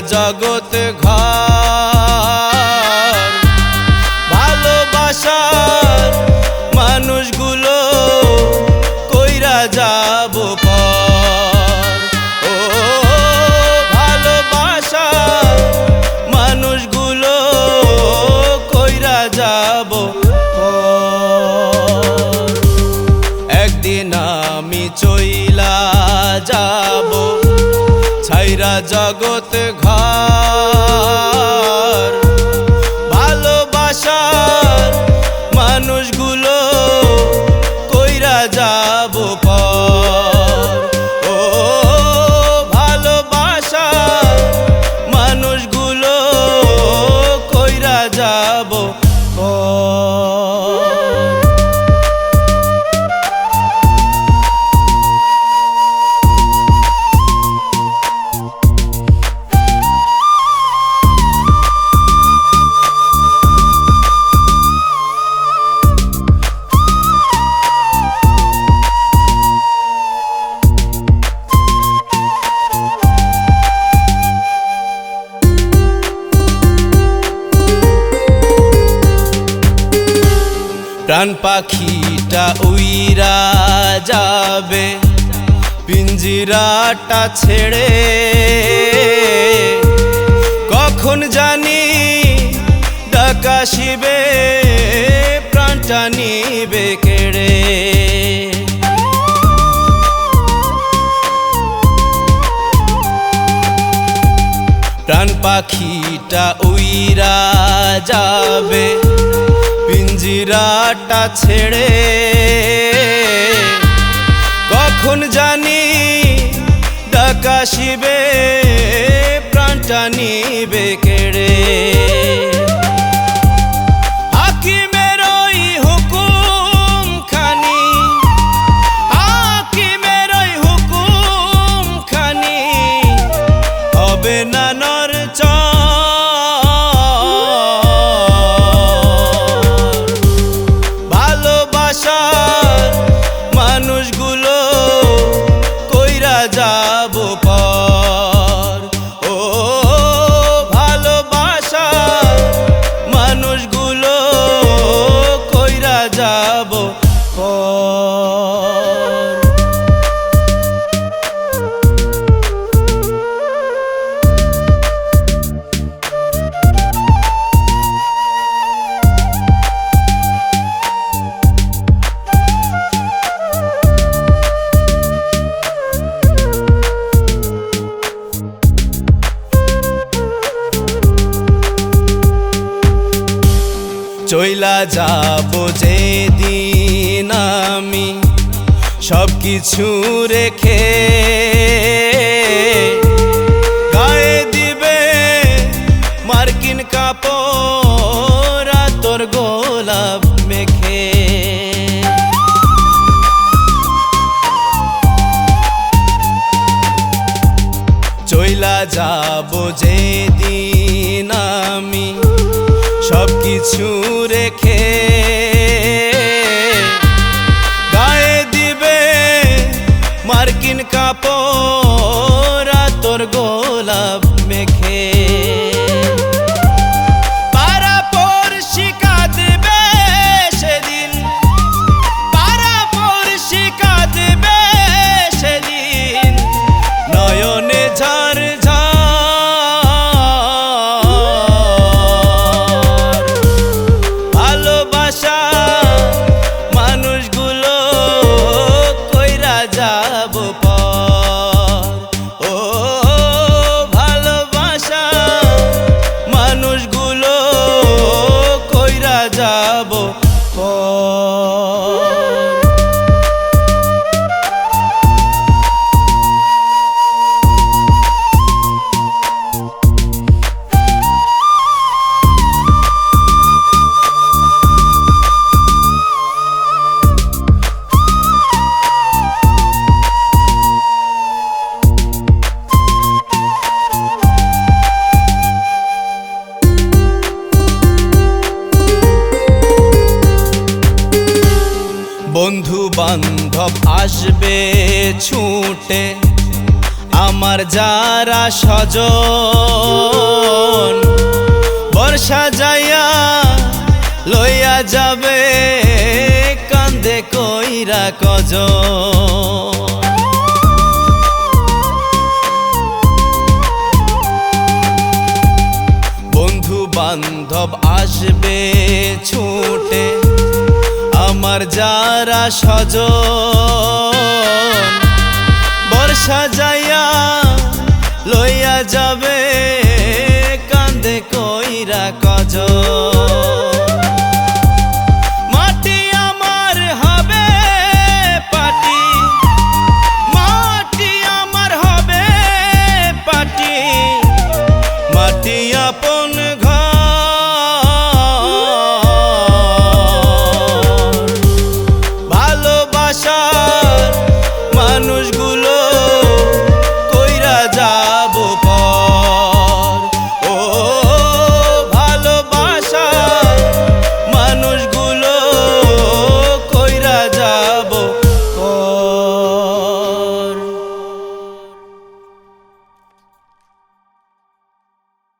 ছাইরা জগৎ জগৎ ঘর। ভালোবাসার মানুষগুলো কইরা যাব পর। ও ভালোবাসার মানুষগুলো কইরা যাব প্রাণ পাখিটা উইরা যাবে, পিঞ্জিরাটা ছেড়ে। কখন জানি ডাকা শিবে, প্রাণটা নিবে কেড়ে। প্রাণ পাখিটা উইরা যাবে পিঞ্জিরাটা ছেড়ে চইলা যাব যে দিন আমি সব কিছু রেখে গায়ে দিবে মার্কিন কাপড় তোর গোলাপ মেখে। চইলা যাব যে রেখে যাব আসবে ছুটে আমার যারা স্বজন। বর্ষা যাইয়া লইয়া যাবে, কান্দে কইরা কজ বন্ধু বান্ধব আসবে ছুটে, আমার যারা স্বজন। যাইয়া লইয়া যাবে কান্দে কইরা কজ